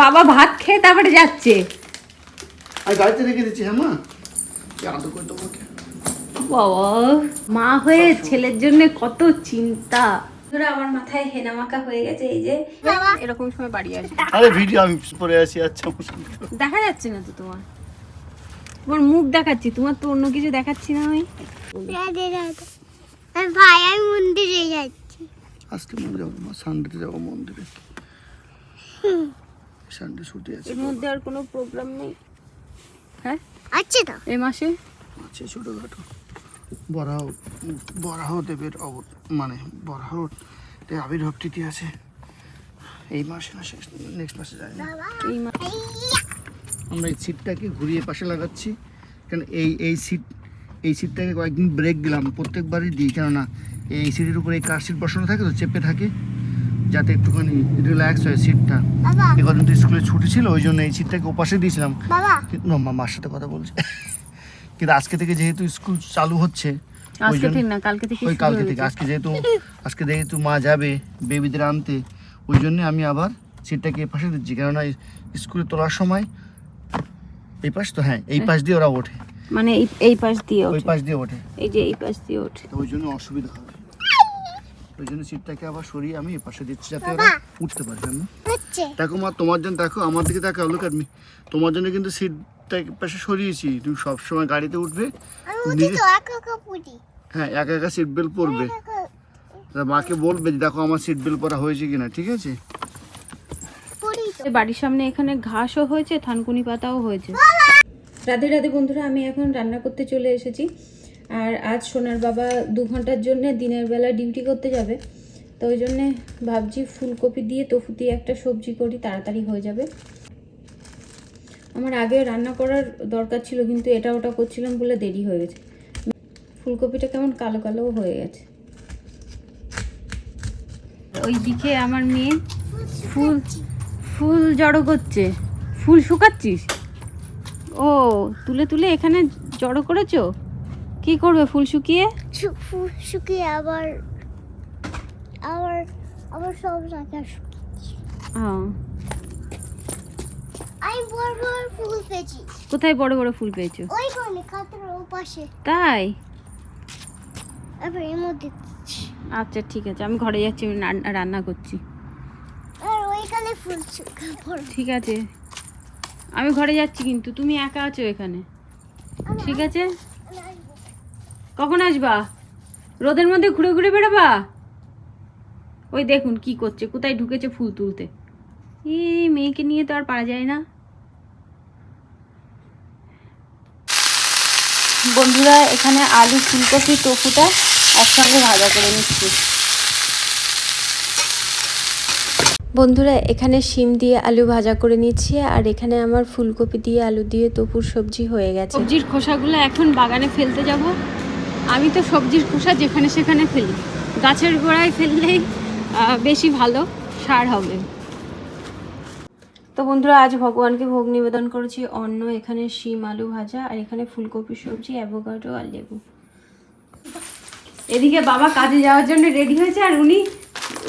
বাবা ভাত খেয়ে তারপরে যাচ্ছে। আমি গাড়িতে রেখে দিচ্ছি হ্যাঁ মা? আদর করে দেবো বাবা মা হয়ে ছেলের জন্য কত চিন্তা। ধরো আমার মাথায় হেনা মাখা হয়ে গেছে এই যে। এরকম সময় বাড়ি আসবে। আরে ভিডিও আমি পরে আছি আচ্ছা দেখা যাচ্ছে না তো তোমার। তোমার মুখ দেখাচ্ছি তোমার তো অন্য কিছু দেখাচ্ছি না আমি। ভাই আমি মন্দিরে যাচ্ছি। আজকে যাব মা সানডেতে যাব মন্দিরে। সানডে ছুটি আছে এর মধ্যে আর কোনো প্রোগ্রাম নেই? হ্যাঁ? আছে তো। এই মাসে? আছে ছোটোখাটো। বরাহ বরাহ দেবের অব মানে বরাহ আবির্ভাব তিথি আছে। এই মাসে না শেষ নেক্সট মাসে যায় না। এই মা- আমরা এই সিটটাকে ঘুরিয়ে পাশে লাগাচ্ছি। কারণ এই এই সিট এই সিটটাকে কয়েকদিন ব্রেক দিলাম। প্রত্যেকবারই দিই। কেননা এই সিটের উপরে এই কার সিট বসানো থাকে তো চেপে থাকে। যাতে একটুখানি রিল্যাক্স হয় সিটটা কদিন তো স্কুলে ছুটি ছিল ওই জন্য এই সিটটাকে ওপাশে দিয়েছিলাম। কিন্তু মার সাথে কথা বলছে। কিন্তু আজকে থেকে যেহেতু স্কুল চালু হচ্ছে ওই আজকে জন্য- না কালকে থেকে ওই কালকে থেকে আজকে যেহেতু আজকে যেহেতু মা যাবে বেবিদের আনতে ওই জন্য আমি আবার সিটটাকে এই পাশে দিচ্ছি। কেননা স্কুলে তোলার সময় এই পাশ তো হ্যাঁ এই পাশ দিয়ে ওরা ওঠে। মানে এই এই পাশ দিয়ে ওই পাশ দিয়ে ওঠে। এই যে এই পাশ দিয়ে ওঠে। তো ওই জন্য অসুবিধা হবে। ওই জন্য সিটটাকে আবার সরিয়ে আমি এই পাশে দিচ্ছি যাতে ওরা উঠতে পারে কেন দেখো মা তোমার জন্য দেখো আমার দিকে দেখো লুক me তোমার জন্য কিন্তু সিটটা পাশে সরিয়েছি। তুমি সবসময় গাড়িতে উঠবে আমি উঠি তো একা একা পুটি হ্যাঁ একা একা সিট বেল্ট পরবে। তা মাকে বলবে যে দেখো আমার সিট বেল্ট পরা হয়েছে কিনা ঠিক আছে? বাড়ির সামনে এখানে ঘাসও হয়েছে থানকুনি পাতাও হয়েছে। রাধে রাধে বন্ধুরা আমি এখন রান্না করতে চলে এসেছি। আর আজ সোনার বাবা দু ঘণ্টার জন্য দিনের বেলা ডিউটি করতে যাবে। তো ওই জন্যে ভাবছি ফুলকপি দিয়ে তফু দিয়ে একটা সবজি করি, তাড়াতাড়ি হয়ে যাবে। আমার আগে রান্না করার দরকার ছিল, কিন্তু এটা ওটা করছিলাম বলে দেরি হয়ে গেছে। ফুলকপিটা কেমন কালো কালো হয়ে গেছে। ওইদিকে আমার মেয়ে ফুল ফুল জড়ো করছে। ফুল শুকাচ্ছিস? ও, তুলে তুলে এখানে জড়ো করেছ? কি করবে ফুল শুকিয়ে? ফুল শুকিয়ে আবার আবার আবার সব ও, আমি বড় বড় ফুল পেয়েছি। কোথায় বড় বড় ফুল পেয়েছ? ওই কোনে খাতের ও তাই? এবার এর মধ্যে। আচ্ছা ঠিক আছে। আমি ঘরে যাচ্ছি রান্না- রান্না করছি। আর ওইখানে ফুল ঠিক আছে। আমি ঘরে যাচ্ছি কিন্তু। তুমি একা আছো এখানে। ঠিক আছে? কখন আসবা? রোদের মধ্যে ঘুরে ঘুরে বেড়াবা? ওই দেখুন কি করছে, কোথায় ঢুকেছে ফুল তুলতে। এই মেয়েকে নিয়ে তো আর পারা যায় না। বন্ধুরা, এখানে আলু, ফুলকপি, টফুটা একসঙ্গে ভাজা করে নিচ্ছি। বন্ধুরা, এখানে শিম দিয়ে আলু ভাজা করে নিচ্ছি, আর এখানে আমার ফুলকপি দিয়ে আলু দিয়ে তপুর সবজি হয়ে গেছে। সবজির খোসাগুলো এখন বাগানে ফেলতে যাব। আমি তো সবজির খোসা যেখানে সেখানে ফেলি। গাছের গোড়ায় ফেললেই বেশি ভালো সার হবে। তো বন্ধুরা আজ ভগবানকে ভোগ নিবেদন করেছি অন্ন এখানে শিম আলু ভাজা আর এখানে ফুলকপি সবজি অ্যাভোকাডো আর লেবু। এদিকে বাবা কাজে যাওয়ার জন্য রেডি হয়েছে আর উনি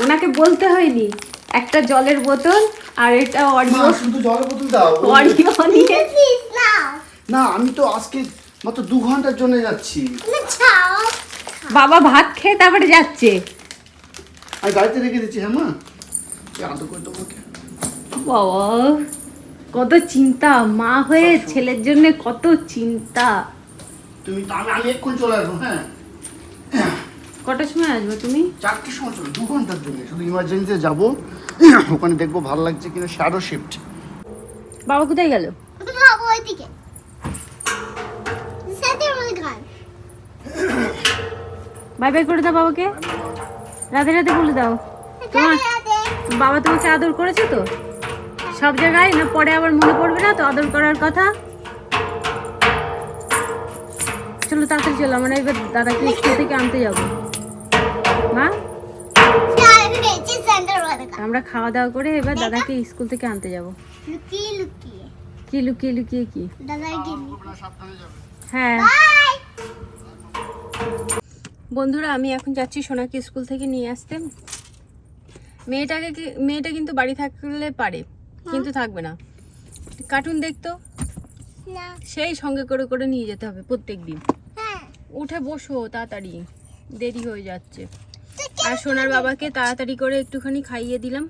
ওনাকে বলতে হয়নি। একটা জলের বোতল আর এটা অডিও শুধু জলের বোতল দাও। অডিও নিয়ে। না আমি তো আজকে মাত্র দু ঘণ্টার জন্য যাচ্ছি। বাবা ভাত খেয়ে তারপরে যাচ্ছে। আমি গাড়িতে রেখে দিচ্ছি হ্যাঁ মা? আদর করে দেবো বাবা কত চিন্তা। মা হয়ে ছেলের জন্য কত চিন্তা। তুমি তো আমি আমি এক্ষুনি চলে আসব হ্যাঁ? কটার সময় আসবে তুমি? চারটের সময় চলো দু ঘণ্টার জন্য। শুধু ইমার্জেন্সিতে যাব। ওখানে দেখব ভালো লাগছে কিনা শ্যাডো শিফট বাবা কোথায় গেল? বাবু ওইদিকে। বাই বাই করে দাও বাবাকে। রাধে রাধে বলে দাও। তোমার বাবা তোমাকে আদর করেছে তো? সব জায়গায়? না পরে আবার মনে পড়বে না তো আদর করার কথা? চলো তাড়াতাড়ি চলো আমরা এবার দাদাকে স্কুল থেকে আনতে যাব। মা? আমরা খাওয়া দাওয়া করে এবার দাদাকে স্কুল থেকে আনতে যাব। কি লুকিয়ে লুকিয়ে কি? হ্যাঁ। বাই! বন্ধুরা আমি এখন যাচ্ছি সোনাকে স্কুল থেকে নিয়ে আসতে। মেয়েটাকে মেয়েটা কিন্তু বাড়ি থাকলে পারে কিন্তু থাকবে না। কার্টুন দেখতো? সেই সঙ্গে করে করে নিয়ে যেতে হবে প্রত্যেক দিন। হ্যাঁ। উঠে বসো তাড়াতাড়ি দেরি হয়ে যাচ্ছে। আর সোনার বাবাকে তাড়াতাড়ি করে একটুখানি খাইয়ে দিলাম।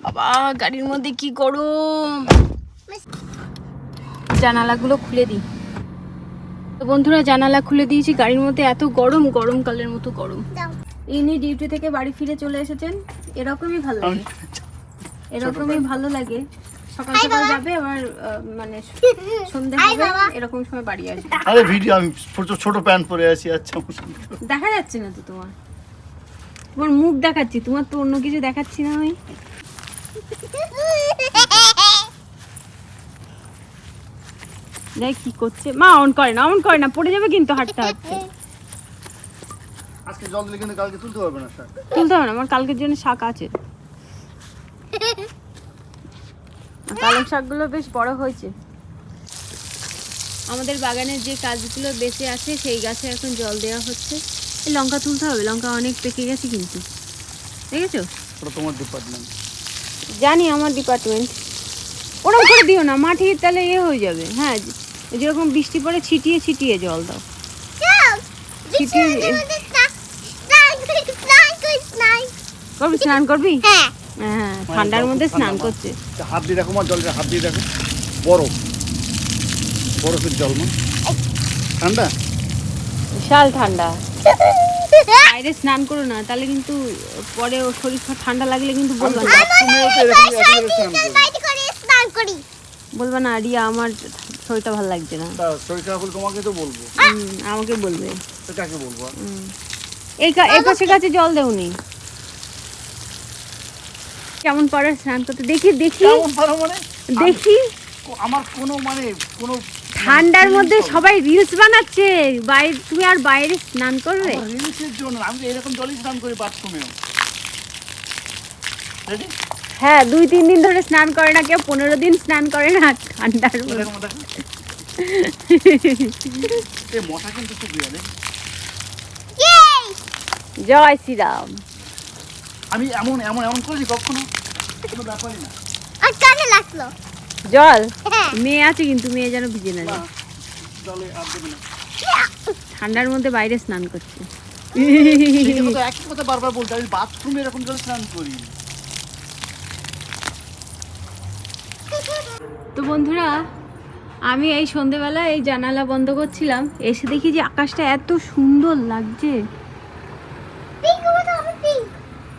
বাবা গাড়ির মধ্যে কি গরম? জানালাগুলো খুলে দিই। তো বন্ধুরা জানালা খুলে দিয়েছি। গাড়ির মধ্যে এত গরম গরমকালের মতো গরম। ইনি ডিউটি থেকে বাড়ি ফিরে চলে এসেছেন। এরকমই ভালো লাগে। এরকমই ভালো লাগে। সকাল সকাল যাবে আবার মানে সন্ধে হবে এরকম সময় বাড়ি আসবে। আরে ভিডিও আমি ছোট ছোট প্যান্ট পরে আছি আচ্ছা দেখা যাচ্ছে না তো তোমার। তোমার মুখ দেখাচ্ছি তোমার তো অন্য কিছু দেখাচ্ছি না আমি। দেখ কি করছে। মা অন করে না অন করে না পড়ে যাবে কিন্তু হাঁটতে হাঁটতে। আজকে জল দিলে কিন্তু কালকে তুলতে পারবে না স্যার তুলতে হবে না আমার কালকের জন্য শাক আছে। পালং শাকগুলো বেশ বড় হয়েছে। আমাদের বাগানের যে গাছগুলো বেঁচে আছে সেই গাছে এখন জল দেওয়া হচ্ছে। এই লঙ্কা তুলতে হবে লঙ্কা অনেক পেকে গেছে কিন্তু। দেখেছ? তোমার ডিপার্টমেন্ট জানি আমার ডিপার্টমেন্ট ওরকম করে দিও না মাটি তাহলে ইয়ে হয়ে যাবে। হ্যাঁ যেরকম বৃষ্টি পড়ে ছিটিয়ে ছিটিয়ে জল দাও। করবি স্নান করবি? হ্যাঁ। হ্যাঁ ঠান্ডার মধ্যে স্নান করছে। হাত দিয়ে মা জলটা হাত দিয়ে রাখো বরফ। বরফের জল মা। ঠান্ডা? বিশাল ঠান্ডা। বাইরে স্নান করো না তাহলে কিন্তু পরে ও শরীর খারাপ ঠান্ডা লাগলে কিন্তু বলবা না। বলবা না রিয়া আমার শরীরটা ভালো লাগছে না। শরীর খারাপ হলে তোমাকে তো বলব। আমাকে বলবে। তো কাকে বলব। এই এই পাশে কাছে জল দেওনি। কেমন পারে স্নান করতে দেখি দেখি। কেমন পারো মানে? দেখি। আমার কোনো মানে কোনো ঠান্ডার মধ্যে সবাই রিলস বানাচ্ছে। বাইরে তুমি আর বাইরে স্নান করবে? রিলসের জন্য আমি এরকম জলই স্নান করি বাথরুমেও রেডি হ্যাঁ দুই তিন দিন ধরে স্নান করে না কেউ পনেরো দিন স্নান করে না ঠান্ডার জয় শ্রীরাম। আমি এমন এমন এমন করেছি কখনো কোনো ব্যাপারই না। আর কানে লাগল। জল? হ্যাঁ। মেয়ে আছে কিন্তু মেয়ে যেন ভিজে না যায়। জলে আর দেবে না। ঠান্ডার মধ্যে বাইরে স্নান করছে। একই কথা বারবার বলতে আমি বাথরুমে এরকম জল স্নান করি তো বন্ধুরা আমি এই সন্ধেবেলা এই জানালা বন্ধ করছিলাম। এসে দেখি যে আকাশটা এত সুন্দর লাগছে।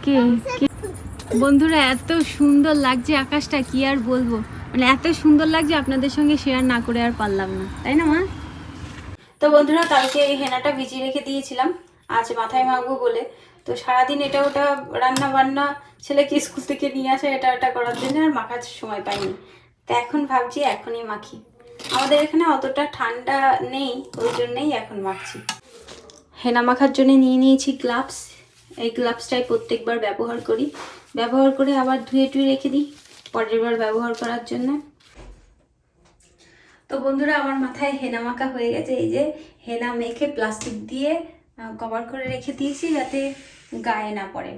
কে? কে? বন্ধুরা এত সুন্দর লাগছে আকাশটা কি আর বলব? মানে এত সুন্দর লাগছে আপনাদের সঙ্গে শেয়ার না করে আর পারলাম না। তাই না মা? তো বন্ধুরা কালকে এই হেনাটা ভিজিয়ে রেখে দিয়েছিলাম। আজ মাথায় মাখবো বলে। তো সারাদিন এটা ওটা রান্না বান্না ছেলেকে স্কুল থেকে নিয়ে আসা এটা ওটা করার জন্য আর মাখার সময় পাইনি। তো এখন ভাবছি এখনই মাখি। আমাদের এখানে অতটা ঠান্ডা নেই, ওই জন্যই এখন মাখছি। হেনা মাখার জন্য নিয়ে নিয়েছি গ্লাভস এই গ্লাভসটাই প্রত্যেকবার ব্যবহার করি। ব্যবহার করে আবার ধুয়ে টুয়ে রেখে দিই পরের বার ব্যবহার করার জন্য। তো বন্ধুরা, আমার মাথায় হেনা মাখা হয়ে গেছে। এই যে হেনা মেখে প্লাস্টিক দিয়ে কভার করে রেখে দিয়েছি যাতে গায়ে না পড়ে।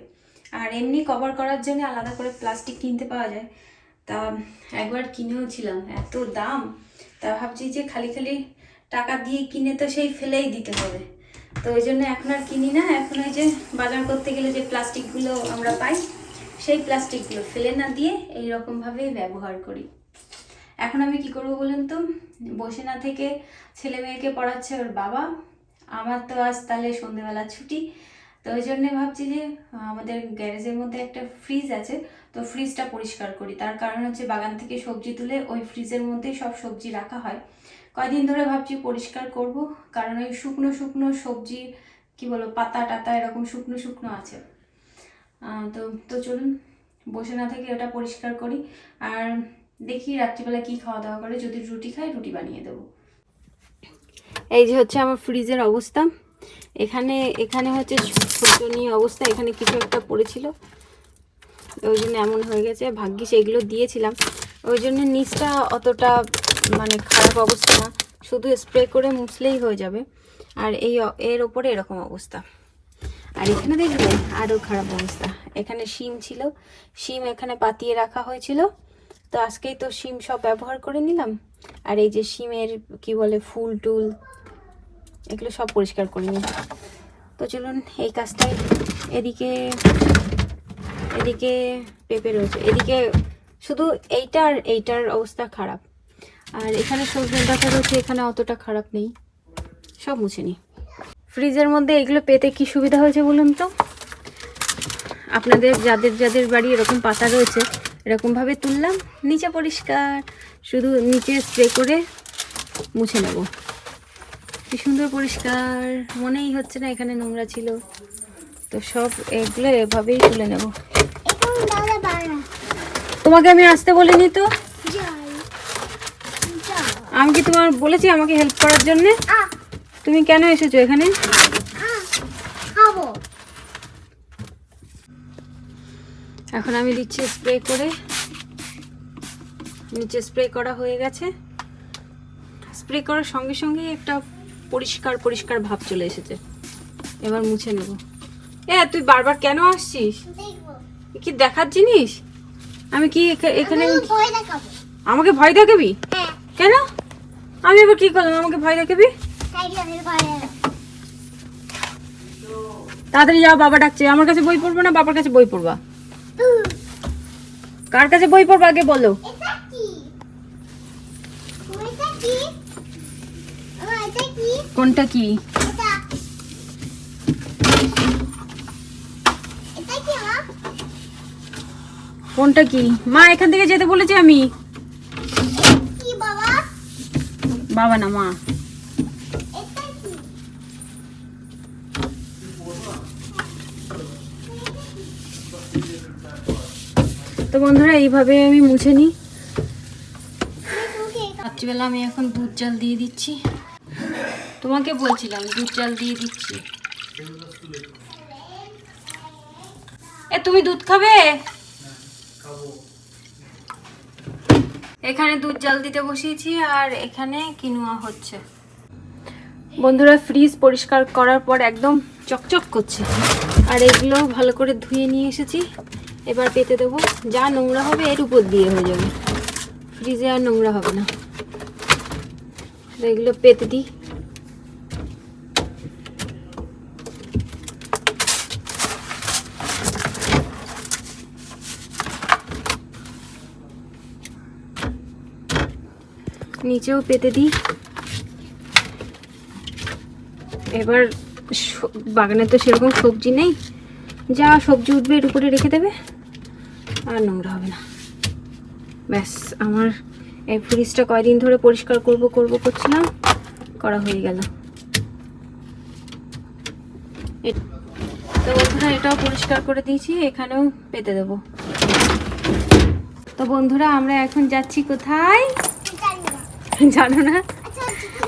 আর এমনি কভার করার জন্য আলাদা করে প্লাস্টিক কিনতে পাওয়া যায়। তা একবার কিনেও ছিলাম, এত দাম। তা ভাবছি যে খালি খালি টাকা দিয়ে কিনে তো সেই ফেলেই দিতে হবে। তো ওই জন্য এখন আর কিনি না, এখন ওই যে বাজার করতে গেলে যে প্লাস্টিকগুলো আমরা পাই, সেই প্লাস্টিকগুলো ফেলে না দিয়ে এই রকমভাবেই ব্যবহার করি। এখন আমি কি করব বলুন তো? বসে না থেকে ছেলে মেয়েকে পড়াচ্ছে ওর বাবা, আমার তো আজ তাহলে সন্ধেবেলা ছুটি। তো ওই জন্যে ভাবছি যে আমাদের গ্যারেজের মধ্যে একটা ফ্রিজ আছে তো ফ্রিজটা পরিষ্কার করি। তার কারণ হচ্ছে বাগান থেকে সবজি তুলে ওই ফ্রিজের মধ্যেই সব সবজি রাখা হয়। কয়দিন ধরে ভাবছি পরিষ্কার করব, কারণ ওই শুকনো শুকনো সবজি, কি বলো পাতা টাতা এরকম শুকনো শুকনো আছে। তো তো চলুন, বসে না থেকে ওটা পরিষ্কার করি। আর দেখি রাত্রিবেলা কি খাওয়া দাওয়া করে, যদি রুটি খাই, রুটি বানিয়ে দেবো। এই যে হচ্ছে আমার ফ্রিজের অবস্থা। এখানে এখানে হচ্ছে শোচনীয় অবস্থা, এখানে কিছু একটা পড়েছিল। ওই জন্য এমন হয়ে গেছে, ভাগ্যিস এগুলো দিয়েছিলাম। ওই জন্য নিচটা অতটা মানে খারাপ অবস্থা না, শুধু স্প্রে করে মুছলেই হয়ে যাবে। আর এই এর ওপরে এরকম অবস্থা। আর এখানে দেখবে আরও খারাপ অবস্থা। এখানে শিম ছিল, শিম এখানে পাতিয়ে রাখা হয়েছিল। তো আজকেই তো শিম সব ব্যবহার করে নিলাম। আর এই যে শিমের কি বলে, ফুল টুল, এগুলো সব পরিষ্কার করে নিই তো চলুন এই কাজটাই এদিকে এদিকে পেঁপে রয়েছে। এদিকে শুধু এইটার এইটার অবস্থা খারাপ। আর এখানে সবজি ডাটা রয়েছে এখানে অতটা খারাপ নেই। সব মুছে নিই। ফ্রিজের মধ্যে এগুলো পেতে কি সুবিধা হয়েছে বলুন তো? আপনাদের যাদের যাদের বাড়ি এরকম পাতা রয়েছে, এরকমভাবে তুললাম, নিচে পরিষ্কার, শুধু নিচে স্প্রে করে মুছে নেব। কি সুন্দর পরিষ্কার, মনেই হচ্ছে না এখানে নোংরা ছিল। তো সব এগুলো এভাবেই তুলে নেব। তোমাকে আমি আসতে বলিনি তো? আমি কি তোমার বলেছি আমাকে হেল্প করার জন্য? তুমি কেন এসেছ এখানে? এখন আমি দিচ্ছি স্প্রে করে। নিচে স্প্রে করা হয়ে গেছে। স্প্রে করার সঙ্গে সঙ্গেই একটা পরিষ্কার পরিষ্কার ভাব চলে এসেছে। এবার মুছে নেব। এ তুই বারবার কেন আসছিস? কি দেখার জিনিস? আমি কি এখা- এখানে আমাকে ভয় দেখাবি। হ্যাঁ। কেন? আমি এবার কি করলাম? আমাকে ভয় দেখাবি? তাড়াতাড়ি যাও বাবা ডাকছে। আমার কাছে বই পড়ব না? বাবার কাছে বই পড়বা। কার কাছে বই পড়বা আগে বলো? কোনটা কি এটা এটা কি মা কোনটা কি? মা এখান থেকে যেতে বলেছি আমি। বাবা? না মা। তো বন্ধুরা এইভাবে আমি মুছে নিই। রাত্রিবেলা আমি এখন দুধ চাল দিয়ে দিচ্ছি। তোমাকে বলছিলাম দুধ চাল দিয়ে দিচ্ছি। এ তুমি দুধ খাবে? এখানে দুধ জাল দিতে বসিয়েছি আর এখানে কিনুয়া হচ্ছে। বন্ধুরা ফ্রিজ পরিষ্কার করার পর একদম চকচক করছে। আর এগুলো ভালো করে ধুয়ে নিয়ে এসেছি। এবার পেতে দেবো যা নোংরা হবে এর উপর দিয়ে হয়ে যাবে। ফ্রিজে আর নোংরা হবে না। এগুলো পেতে দিই। নিচেও পেতে দিই। এবার বাগানে তো সেরকম সবজি নেই। যা সবজি উঠবে এর উপরে রেখে দেবে, আর নোংরা হবে না। ব্যাস, আমার এই ফ্রিজটা কয়দিন ধরে পরিষ্কার করব করব, করছিলাম, করা হয়ে গেল। তো বন্ধুরা, এটাও পরিষ্কার করে দিয়েছি, এখানেও পেতে দেবো। তো বন্ধুরা, আমরা এখন যাচ্ছি কোথায়? জানো না?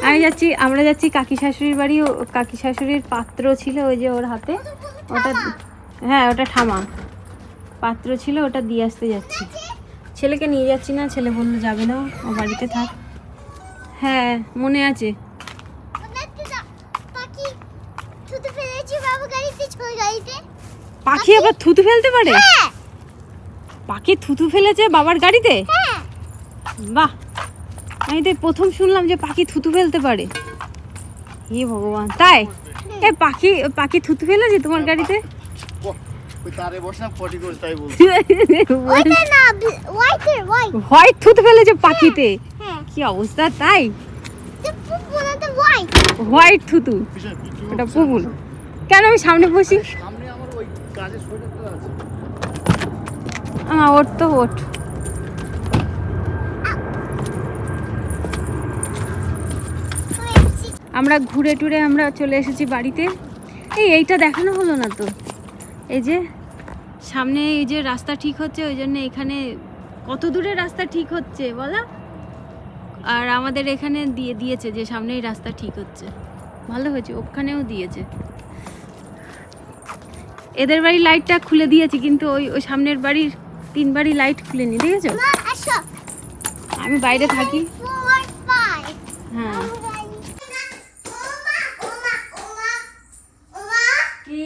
আমি যাচ্ছি আমরা যাচ্ছি কাকি শাশুড়ির বাড়ি। ও কাকি শাশুড়ির পাত্র ছিল ওই যে ওর হাতে। ওটা হ্যাঁ ওটা ঠামা। পাত্র ছিল ওটা দিয়ে আসতে যাচ্ছি। ছেলেকে নিয়ে যাচ্ছি না ছেলে বলল যাবে না ও বাড়িতে থাক। হ্যাঁ মনে আছে। পাখি? আবার থুতু ফেলতে পারে? হ্যাঁ। পাখি থুতু ফেলেছে বাবার গাড়িতে? হ্যাঁ। বাহ। আমি তো প্রথম শুনলাম যে পাখি থুতু ফেলতে পারে। হে ভগবান তাই? এ পাখি পাখি থুতু ফেলেছে তোমার গাড়িতে? ওই তারে বসে পটি করে তাই বলছি। ওইটা না হোয়াইটের হোয়াইট হোয়াইট থুতু ফেলেছে পাখিতে। হ্যাঁ কি অবস্থা তাই? হোয়াইট হোয়াইট থুতু। ওটা কেন আমি সামনে বসি? সামনে আমার ওঠ তো ওঠ। আমরা ঘুরে টুরে আমরা চলে এসেছি বাড়িতে। এই এইটা দেখানো হলো না তো? এই যে সামনে এই যে রাস্তা ঠিক হচ্ছে ওই জন্য এখানে কত দূরে রাস্তা ঠিক হচ্ছে বলো? আর আমাদের এখানে দিয়ে দিয়েছে যে সামনেই রাস্তা ঠিক হচ্ছে। ভালো হয়েছে ওখানেও দিয়েছে। এদের বাড়ির লাইটটা খুলে দিয়েছি কিন্তু ওই ওই সামনের বাড়ির তিন বাড়ি লাইট খুলেনি দেখেছ? আমি বাইরে থাকি। হ্যাঁ ওমা ওমা ওমা ওমা কি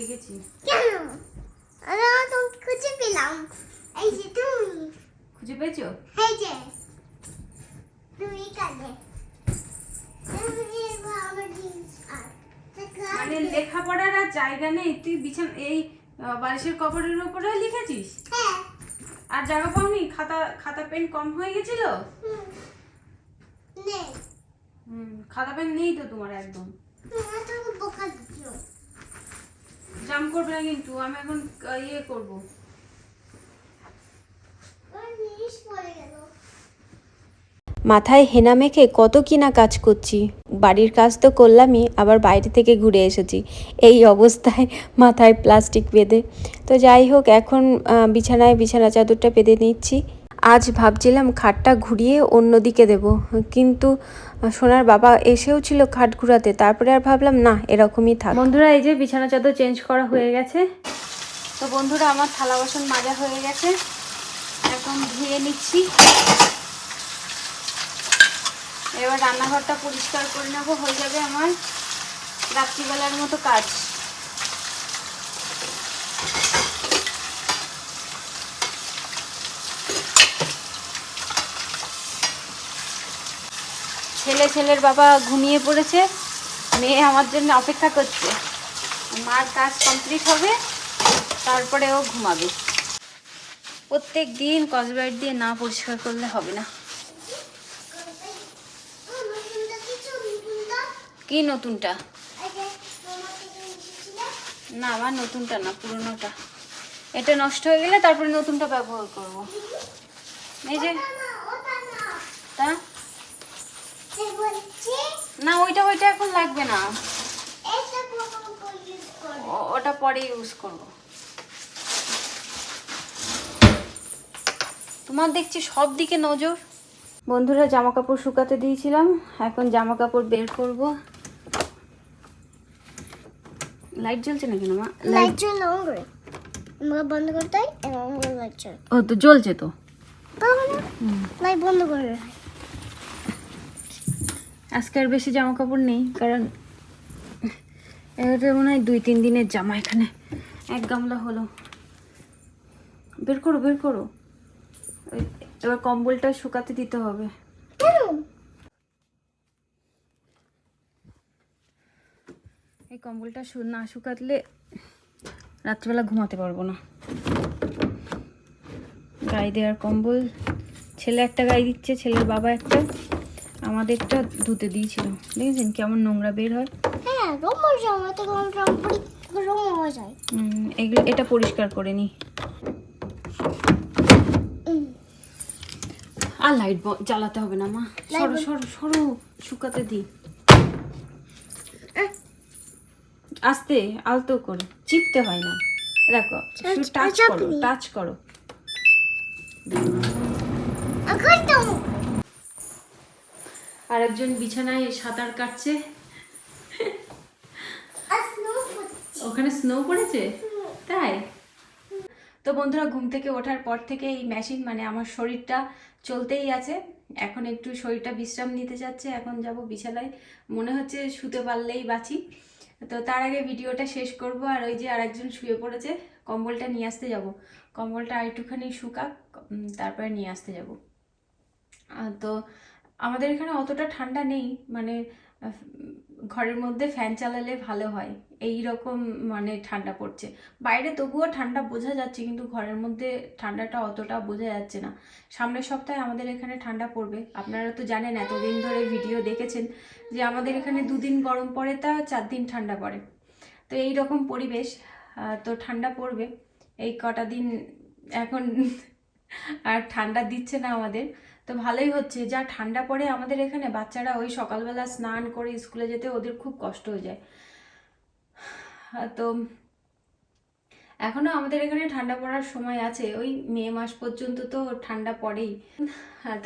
লিখেছি কেন আমি আমার তো খুঁজে পেলাম এই যে তুমি খুঁজে পেয়েছ এই যে তুমি কানে তুমি এবার আমার জিন্স আর মানে লেখাপড়ার আর জায়গা নেই তুই বিছান এই বালিশের কভারের উপরেও লিখেছিস? হ্যাঁ। আর জায়গা পাওনি? খাতা খাতা পেন কম হয়ে গেছিল? হুম। নে হুম খাতা পেন নেই তো তোমার একদম। জাম করবে না কিন্তু আমি এখন ইয়ে করব। জিনিস পড়ে গেল। মাথায় হেনা মেখে কত কি না কাজ করছি। বাড়ির কাজ তো করলামই, আবার বাইরে থেকে ঘুরে এসেছি। এই অবস্থায় মাথায় প্লাস্টিক বেঁধে। তো যাই হোক, এখন বিছানায় বিছানা চাদরটা বেঁধে নিচ্ছি। আজ ভাবছিলাম খাটটা ঘুরিয়ে অন্য দিকে দেবো। কিন্তু সোনার বাবা এসেও ছিল খাট ঘুরাতে। তারপরে আর ভাবলাম, না, এরকমই থাক। বন্ধুরা, এই যে বিছানা চাদর চেঞ্জ করা হয়ে গেছে। তো বন্ধুরা, আমার থালা বাসন মাজা হয়ে গেছে। এখন ধুয়ে নিচ্ছি। এবার রান্নাঘরটা পরিষ্কার করে নেব, হয়ে যাবে আমার রাত্রিবেলার মতো কাজ। ছেলে, ছেলের বাবা ঘুমিয়ে পড়েছে, মেয়ে আমার জন্য অপেক্ষা করছে। মার কাজ কমপ্লিট হবে, তারপরে ও ঘুমাবে। প্রত্যেক দিন কসবাইট দিয়ে না পরিষ্কার করলে হবে না নতুনটা কিছু নতুনটা কি নতুনটা? না আমার নতুনটা না, পুরোনোটা। এটা নষ্ট হয়ে গেলে তারপরে নতুনটা ব্যবহার করব। এই যে, তা? না, ওইটা ওইটা এখন লাগবে না। ওটা পরে ইউজ করব। তোমার দেখছি সব দিকে নজর। বন্ধুরা, জামা কাপড় শুকাতে দিয়েছিলাম। এখন জামা কাপড় বের করব। লাইট জ্বলছে না কেন মা লাইট জ্বলো অন করে আমরা বন্ধ হয় এবং লাইট জ্বল। ও তো জ্বলছে তো। লাইট বন্ধ করে। আজকে আর বেশি জামা কাপড় নেই কারণ এটা মনে হয় দুই তিন দিনের জামা এখানে। এক গামলা হলো। বের করো বের করো। ওই- এবার কম্বলটা শুকাতে দিতে হবে। এই কম্বলটা না শুকাতলে রাত্রিবেলা ঘুমাতে পারব না। গায়ে দেওয়ার কম্বল ছেলে একটা গায়ে দিচ্ছে ছেলের বাবা একটা আমাদেরটা ধুতে দিয়েছিল। দেখেছেন কেমন নোংরা বের হয়? হ্যাঁ এগুলো এটা পরিষ্কার করে নি। আর লাইট জ্বালাতে হবে না মা। সরো সরো সরো শুকাতে দি। আস্তে আলতো করে। চিপতে হয় না। দেখো আচ্ছা, টাচ আচ্ছা, করো টাচ করো। আর একজন বিছানায় সাঁতার কাটছে। ওখানে স্নো পড়েছে? তাই? তো বন্ধুরা ঘুম থেকে ওঠার পর থেকে এই মেশিন মানে আমার শরীরটা চলতেই আছে। এখন একটু শরীরটা বিশ্রাম নিতে যাচ্ছে। এখন যাব বিছানায়। মনে হচ্ছে শুতে পারলেই বাঁচি। তো তার আগে ভিডিওটা শেষ করব, আর ওই যে আরেকজন শুয়ে পড়েছে, কম্বলটা নিয়ে আসতে যাব। কম্বলটা আর একটুখানি শুকাক তারপরে নিয়ে আসতে যাব। তো আমাদের এখানে অতটা ঠান্ডা নেই মানে ঘরের মধ্যে ফ্যান চালালে ভালো হয়। এই রকম মানে ঠান্ডা পড়ছে। বাইরে তবুও ঠান্ডা বোঝা যাচ্ছে, কিন্তু ঘরের মধ্যে ঠান্ডাটা অতটা বোঝা যাচ্ছে না। সামনের সপ্তাহে আমাদের এখানে ঠান্ডা পড়বে। আপনারা তো জানেন, এতদিন ধরে ভিডিও দেখেছেন যে আমাদের এখানে দুদিন গরম পড়ে, তা চার দিন ঠান্ডা পড়ে। তো এই রকম পরিবেশ তো ঠান্ডা পড়বে। এই কটা দিন এখন আর ঠান্ডা দিচ্ছে না আমাদের। তো ভালোই হচ্ছে, যা ঠান্ডা পড়ে আমাদের এখানে বাচ্চারা ওই সকালবেলা স্নান করে স্কুলে যেতে ওদের খুব কষ্ট হয়ে যায়। তো এখনও আমাদের এখানে ঠান্ডা পড়ার সময় আছে, ওই মে মাস পর্যন্ত তো ঠান্ডা পড়েই।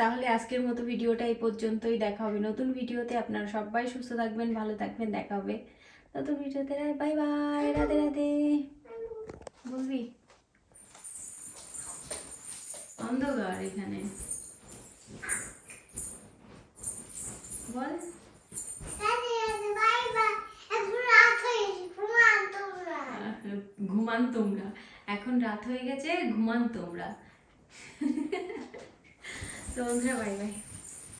তাহলে আজকের মতো ভিডিওটা এই পর্যন্তই, দেখা হবে নতুন ভিডিওতে, আপনারা সবাই সুস্থ থাকবেন, ভালো থাকবেন, দেখা হবে নতুন ভিডিওতে, বাই বাই, রাধে রাধে। বলবি? অন্ধকার এখানে। বল ঘুমান তোমরা। এখন রাত হয়ে গেছে ঘুমান তোমরা। তোমরা বন্ধুরা বাই বাই